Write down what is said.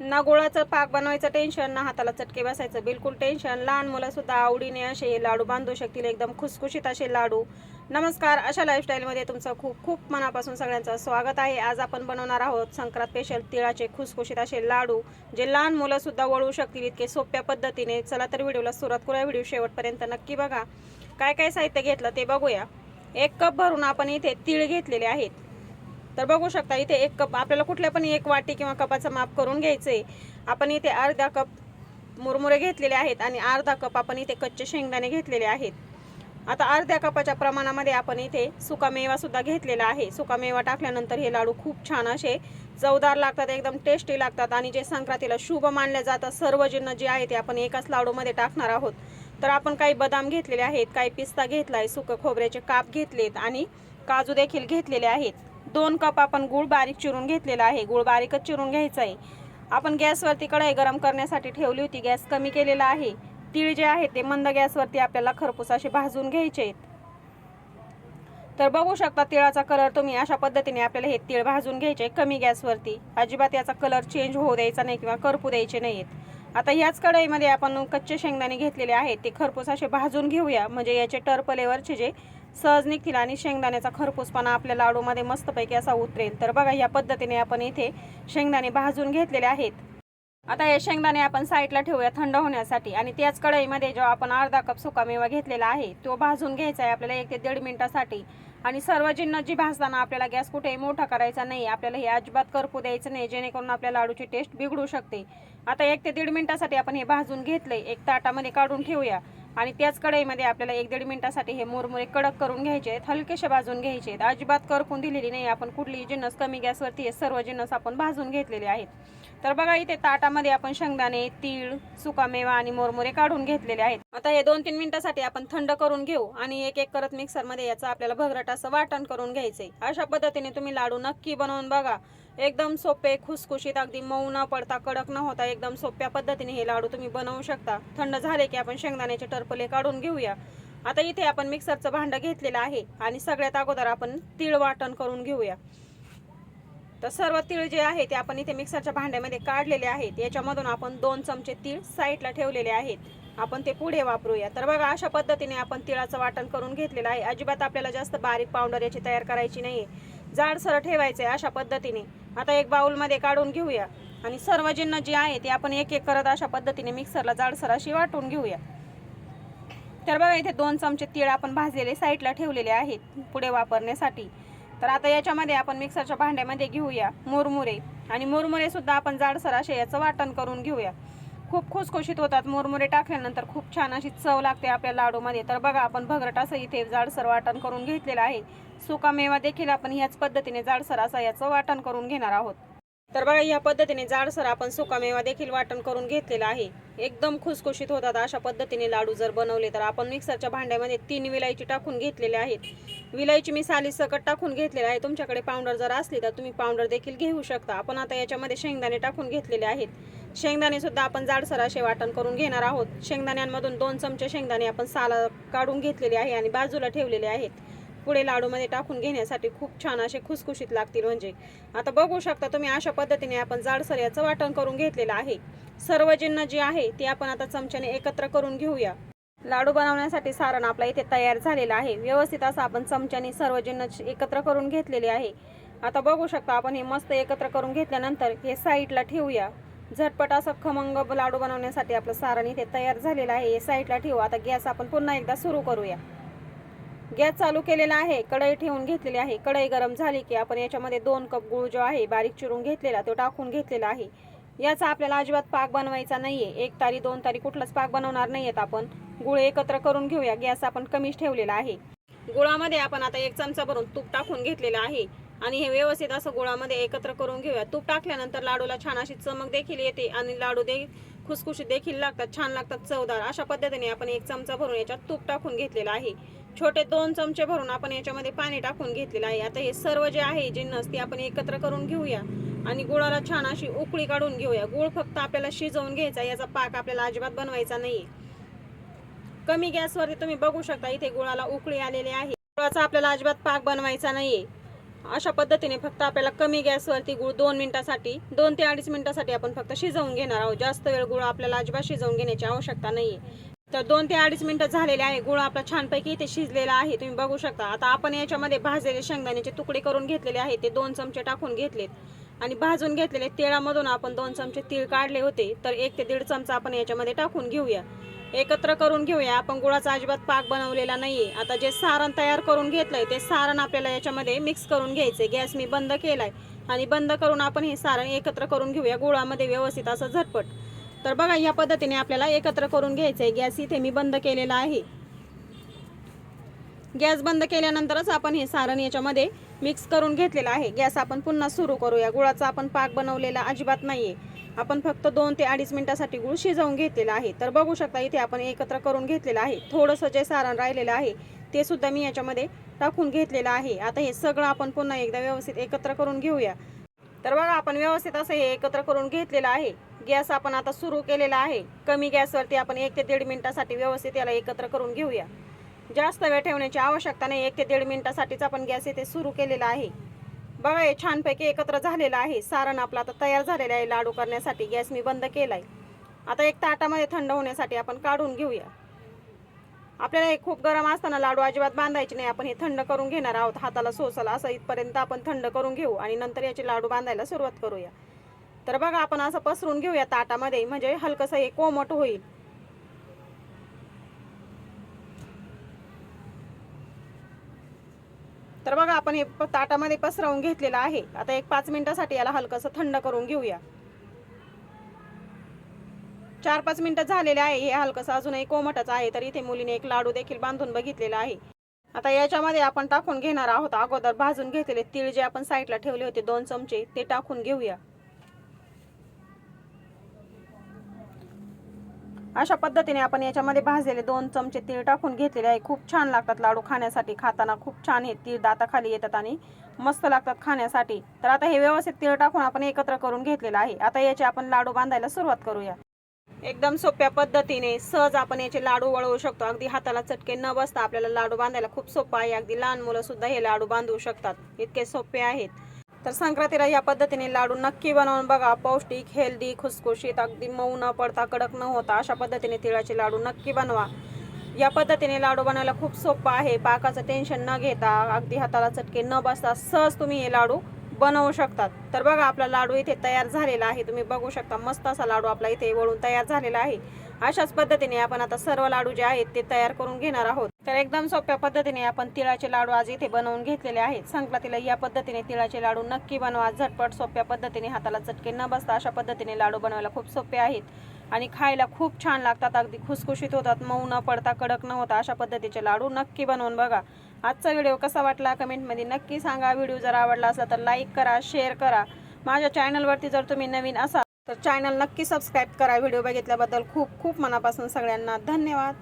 ना गोळाचं पाक बनवायचं टेन्शन ना हाताला चटके बसायचं बिलकुल टेन्शन लहान मुलं सुद्धा आवडीने असे हे लाडू बांधू शकतील एकदम खुसखुशीत असे लाडू. नमस्कार अशा लाईफस्टाईलमध्ये तुमचं खूप खूप मनापासून सगळ्यांचं स्वागत आहे. आज आपण बनवणार आहोत संक्रांत स्पेशल तिळाचे खुसखुशीत असे लाडू जे लहान मुलं सुद्धा वळू शकतील इतके सोप्या पद्धतीने. चला तर व्हिडिओला सुरुवात करूया. व्हिडिओ शेवटपर्यंत नक्की बघा. काय काय साहित्य घेतलं ते बघूया. एक कप भरून आपण इथे तीळ घेतलेले आहेत. तर बघू शकता इथे एक कप आपल्याला कुठल्या पण एक वाटी किंवा कपाचं माप करून घ्यायचंय. आपण इथे अर्धा कप मुरमुरे घेतलेले आहेत आणि अर्धा कप आपण इथे कच्चे शेंगदाणे घेतलेले आहेत. आता अर्ध्या कपाच्या प्रमाणामध्ये आपण इथे सुका मेवा सुद्धा घेतलेला आहे. सुका मेवा टाकल्यानंतर हे लाडू खूप छान असे चवदार लागतात एकदम टेस्टी लागतात आणि जे संक्रांतीला शुभ मानले जातात सर्व जिन्न जे आहे ते आपण एकाच लाडूमध्ये टाकणार आहोत. तर आपण काही बदाम घेतलेले आहेत काही पिस्ता घेतला आहे सुकं खोबऱ्याचे काप घेतलेत आणि काजू देखील घेतलेले आहेत. दोन कप आपण गुळ बारीक चिरून घेतलेला आहे. गुळ बारीकच चिरून घ्यायचा आहे. आपण गॅसवरती कढई गरम करण्यासाठी ठेवली होती. गॅस कमी केलेला आहे. तीळ जे आहे ते मंद गॅसवरती आपल्याला खरपूस असे भाजून घ्यायचे आहेत. तर बघू शकता तिळाचा कलर तुम्ही अशा पद्धतीने आपल्याला हे तीळ भाजून घ्यायचे कमी गॅसवरती. अजिबात याचा कलर चेंज होऊ द्यायचा नाही किंवा करपू द्यायचे नाहीत आता ह्याच कढईमध्ये आपण कच्चे शेंगदाणे घेतलेले आहेत. ते खरपूस असे भाजून घेऊया. म्हणजे याचे टर्पलेवरचे जे सहज निघतील आणि शेंगदाण्याचा खरपूसपणा आपल्या लाडूमध्ये मस्तपैकी असा उतरेल. तर बघा या पद्धतीने आपण इथे शेंगदाणे भाजून घेतलेले आहेत. आता हे शेंगदाणे आपण साईडला ठेवूया थंड होण्यासाठी. आणि त्याच कढईमध्ये जो आपण अर्धा कप सुकामेवा घेतलेला आहे तो भाजून घ्यायचा आहे आपल्याला एक ते दीड मिनिटासाठी. आणि सर्व जिन्न जी भाजताना आपल्याला गॅस कुठेही मोठा करायचा नाही आपल्याला हे अजिबात करपू द्यायचं नाही जेणेकरून आपल्या लाडूची टेस्ट बिघडू शकते. आता एक ते दीड मिनिटासाठी आपण हे भाजून घेतले एक ताटामध्ये काढून ठेवूया. आणि त्याच कढईमध्ये आपल्याला एक दीड मिनिटासाठी हे मुरमुरे कडक करून घ्यायचे आहेत हलकेसे भाजून घ्यायचे आहेत. अजिबात करपून दिलेली नाही आपण कुठलीही जिन्नस कमी गॅसवरती हे सर्व जिन्नस आपण भाजून घेतलेले आहेत. तर बघा इथे ताटामध्ये आपण शेंगदाणे तीळ सुकामेवा आणि मुरमुरे काढून घेतलेले आहेत. आता हे दोन तीन मिनिटासाठी आपण थंड करून घेऊ आणि एक एक करत मिक्सरमध्ये याचं आपल्याला भगरट असं वाटण करून घ्यायचंय. अशा पद्धतीने तुम्ही लाडू नक्की बनवून बघा. एकदम सोपे खुसखुशीत अगदी मऊ न पडता कडक न होता एकदम सोप्या पद्धतीने हे लाडू तुम्ही बनवू शकता. थंड झाले की आपण शेंगदाण्याचे टरपले काढून घेऊया. आता इथे आपण मिक्सरचं भांडं घेतलेलं आहे आणि सगळ्यात अगोदर आपण तीळ वाटण करून घेऊया. तर सर्व तीळ जे आहे ते आपण इथे मिक्सरच्या भांड्यामध्ये काढलेले आहेत. याच्यामधून आपण दोन चमचे तीळ साईडला ठेवलेले आहेत. आपण ते पुढे वापरूया. तर बघा अशा पद्धतीने आपण तिळाचं वाटण करून घेतलेलं आहे. अजिबात आपल्याला जास्त बारीक पावडर याची तयार करायची नाही जाडसर ठेवायचं आहे अशा पद्धतीने. आता एक बाऊलमध्ये काढून घेऊया. आणि सर्व जिन्न जी आहे ती आपण एक एक करत अशा पद्धतीने मिक्सरला जाडसर अशी वाटून घेऊया. तर बघा इथे दोन चमचे तीळ आपण भाजलेले साईडला ठेवलेले आहेत पुढे वापरण्यासाठी. तर आता याच्यामध्ये आपण मिक्सरच्या भांड्यामध्ये घेऊया मुरमुरे. आणि मुरमुरे सुद्धा आपण जाडसर असे याचं वाटण करून घेऊया. खूप खुसखुशीत होतात. मुरमुरे टाकल्यानंतर खूप छान अशी चव लागते आपल्या लाडूमध्ये. तर बघा आपण भगरट असं इथे जाडसर वाटण करून घेतलेलं आहे. सुका मेवा देखील आपण ह्याच पद्धतीने जाडसर असा याचं वाटण करून घेणार आहोत. तर बघा या पद्धतीने जाडसर आपण सुकामेवा देखील वाटण करून घेतलेला आहे. एकदम खुसखुशीत होतात अशा पद्धतीने लाडू जर बनवले तर. आपण मिक्सरच्या भांड्यामध्ये तीन विलायची टाकून घेतलेले आहेत. विलायची मी साली सकट टाकून घेतलेले आहे. तुमच्याकडे पावडर जर असली तर तुम्ही पावडर देखील घेऊ शकता. आपण आता याच्यामध्ये शेंगदाणे टाकून घेतलेले आहेत. शेंगदाणे सुद्धा आपण जाडसर असे वाटण करून घेणार आहोत. शेंगदाण्यांमधून दोन चमचे शेंगदाणे आपण साला काढून घेतलेले आहे आणि बाजूला ठेवलेले आहेत. पुढे लाडूमध्ये टाकून घेण्यासाठी खूप छान असे खुसखुशीत लागतील म्हणजे. आता बघू शकता तुम्ही अशा पद्धतीने आपण जाडसर याचं वाटण करून घेतलेलं आहे. सर्व जिन्न जी आहे ती आपण आता चमच्याने एकत्र करून घेऊया. लाडू बनवण्यासाठी सारण आपला इथे तयार झालेलं आहे. व्यवस्थित असं आपण चमच्याने सर्व जिन्नस एकत्र करून घेतलेले आहे. आता बघू शकता आपण हे मस्त एकत्र करून घेतल्यानंतर हे साईडला ठेवूया. झटपट असं खमंग लाडू बनवण्यासाठी आपलं सारण इथे तयार झालेलं आहे. हे साईडला ठेवू. आता गॅस आपण पुन्हा एकदा सुरू करूया. गॅस चालू केलेला आहे कढई ठेवून घेतलेली आहे. कढई गरम झाली की आपण याच्यामध्ये दोन कप गूळ जो आहे बारीक चिरून घेतलेला तो टाकून घेतलेला आहे. याचा आपल्याला अजिबात पाक बनवायचा नाहीये. एक तारी दोन तारी कुठलाच पाक बनवणार नाहीयेत आपण. गुळ एकत्र करून घेऊया. गॅस आपण कमीच ठेवलेला आहे. गुळामध्ये आपण आता एक चमचा भरून तूप टाकून घेतलेला आहे. आणि हे व्यवस्थित असं गुळामध्ये एकत्र करून घेऊया. तूप टाकल्यानंतर लाडूला छान अशी चमक देखील येते आणि लाडू दे खुसखुशीत देखील लागतात छान लागतात चवदार. अशा पद्धतीने आपण एक चमचा भरून याच्यात तूप टाकून घेतलेला आहे. छोटे दोन चमचे भरून आपण याच्यामध्ये पाणी टाकून घेतलेलं आहे. आता हे सर्व जे आहे जिन्नस ते आपण एकत्र करून घेऊया. आणि गुळाला छान अशी उकळी काढून घेऊया. गुळ फक्त आपल्याला शिजवून घ्यायचा याचा पाक आपल्याला अजिबात बनवायचा नाहीये. कमी गॅसवरती तुम्ही बघू शकता इथे गुळाला उकळी आलेली आहे. गुळाचा आपल्याला अजिबात पाक बनवायचा नाहीये. अशा पद्धतीने फक्त आपल्याला कमी गॅसवरती गुळ दोन मिनिटासाठी दोन ते अडीच मिनिटासाठी आपण फक्त शिजवून घेणार आहोत. जास्त वेळ गुळ आपल्याला अजिबात शिजवून घेण्याची आवश्यकता नाहीये. तर दोन ते अडीच मिनिटं झालेले आहे. गुळ आपला छानपैकी इथे शिजलेला आहे. तुम्ही बघू शकता. आता आपण याच्यामध्ये भाजलेले शेंगदाण्याचे तुकडे करून घेतलेले आहे ते दोन चमचे टाकून घेतलेत. आणि भाजून घेतलेले तिळामधून आपण दोन चमचे तीळ काढले होते. तर एक ते दीड चमचा आपण याच्यामध्ये टाकून घेऊया. एकत्र करून घेऊया. आपण गुळाचा अजिबात पाक बनवलेला नाहीये. आता जे सारण तयार करून घेतलंय ते सारण आपल्याला याच्यामध्ये मिक्स करून घ्यायचंय. गॅस मी बंद केलाय. आणि बंद करून आपण हे सारण एकत्र करून घेऊया. गुळामध्ये व्यवस्थित असं झटपट. तर बघा या पद्धतीने आपल्याला एकत्र करून घ्यायचंय. गॅस इथे मी बंद केलेला आहे. गॅस बंद केल्यानंतरच आपण हे सारण याच्यामध्ये मिक्स करून घेतलेलं आहे. गॅस आपण पुन्हा सुरू करूया. गुळाचा आपण पाक बनवलेला अजिबात नाहीये. आपण फक्त दोन ते अडीच मिनिटासाठी गुळ शिजवून घेतलेला आहे. तर बघू शकता इथे आपण एकत्र करून घेतलेलं आहे. थोडंसं जे सारण राहिलेलं आहे ते सुद्धा मी याच्यामध्ये टाकून घेतलेलं आहे. आता हे सगळं आपण पुन्हा एकदा व्यवस्थित एकत्र करून घेऊया. तर बघा आपण व्यवस्थित असं हे एकत्र करून घेतलेलं आहे. गॅस आपण आता सुरू केलेला आहे. कमी गॅसवरती आपण एक ते दीड मिनटासाठी व्यवस्थित याला एकत्र करून घेऊया. जास्त वेळ ठेवण्याची आवश्यकता नाही. एक ते दीड मिनटासाठीच आपण गॅस इथे सुरू केलेला आहे. बघा हे छानपैकी एकत्र झालेलं आहे. सारण आपलं आता तयार झालेलं आहे. लाडू करण्यासाठी गॅस मी बंद केलाय. आता एक ताटामध्ये थंड होण्यासाठी आपण काढून घेऊया. आपल्याला हे खूप गरम असताना लाडू अजिबात बांधायचे नाही. आपण हे थंड करून घेणार आहोत. हाताला सोसल असं इथपर्यंत आपण थंड करून घेऊ आणि नंतर याचे लाडू बांधायला सुरुवात करूया. तर बघा आपण असं पसरून घेऊया ताटामध्ये. म्हणजे हलकंसं हे कोमट होईल. तर बघा आपण हे ताटामध्ये पसरवून घेतलेलं आहे. आता एक पाच मिनिटासाठी याला हलकसं थंड करून घेऊया. चार पाच मिनिटं झालेले आहे. हे हलकसं अजूनही कोमटच आहे. तर इथे मुलीने एक लाडू देखील बांधून बघितलेला आहे. आता याच्यामध्ये आपण टाकून घेणार आहोत. अगोदर भाजून घेतलेले तीळ जे आपण साईडला ठेवले होते दोन चमचे ते टाकून घेऊया. अशा पद्धतीने आपण याच्यामध्ये भाजलेले दोन चमचे तीळ टाकून घेतलेले आहे. खूप छान लागतात लाडू खाण्यासाठी. खाताना खूप छान हे तीळ दाताखाली येतात आणि मस्त लागतात खाण्यासाठी. तर आता हे व्यवस्थित तीळ टाकून आपण एकत्र करून घेतलेलं आहे. आता याचे आपण लाडू बांधायला सुरुवात करूया. एकदम सोप्या पद्धतीने सहज आपण याचे लाडू वळवू शकतो. अगदी हाताला चटके न बसता आपल्याला लाडू बांधायला खूप सोपं आहे. अगदी लहान मुलं सुद्धा हे लाडू बांधू शकतात. इतके सोपे आहेत. तर संक्रांतीला या पद्धतीने लाडू नक्की बनवून बघा. पौष्टिक हेल्दी खुसखुशीत अगदी मऊ न पडता कडक न होता अशा पद्धतीने तिळाचे लाडू नक्की बनवा. या पद्धतीने लाडू बनवायला खूप सोपं आहे. पाकाचं टेन्शन न घेता अगदी हाताला चटके न बसता सहज तुम्ही हे लाडू बनवू शकतात. तर बघा आपला लाडू इथे तयार झालेला आहे. तुम्ही बघू शकता मस्त असा लाडू आपला इथे वळून तयार झालेला आहे. अशाच पद्धतीने आपण आता सर्व लाडू जे आहेत ते तयार करून घेणार आहोत. तर एकदम सोप्या पद्धतीने आपण तिळाचे लाडू आज इथे बनवून घेतलेले आहेत. संक्रांतीला या पद्धतीने तिळाचे लाडू नक्की बनवा. झटपट सोप्या पद्धतीने हाताला चटके न बसता अशा पद्धतीने लाडू बनवायला खूप सोपे आहेत. आणि खायला खूप छान लागतात. अगदी खुसखुशीत होतात. मऊ न पडता कडक न होता अशा पद्धतीचे लाडू नक्की बनवून बघा. आजचा व्हिडिओ कसा वाटला कमेंटमध्ये नक्की सांगा. व्हिडिओ जर आवडला असला तर लाईक करा शेअर करा. माझ्या चॅनलवरती जर तुम्ही नवीन असाल तर चॅनल नक्की सबस्क्राईब करा. व्हिडिओ बघितल्याबद्दल खूप खूप मनापासून सगळ्यांना धन्यवाद.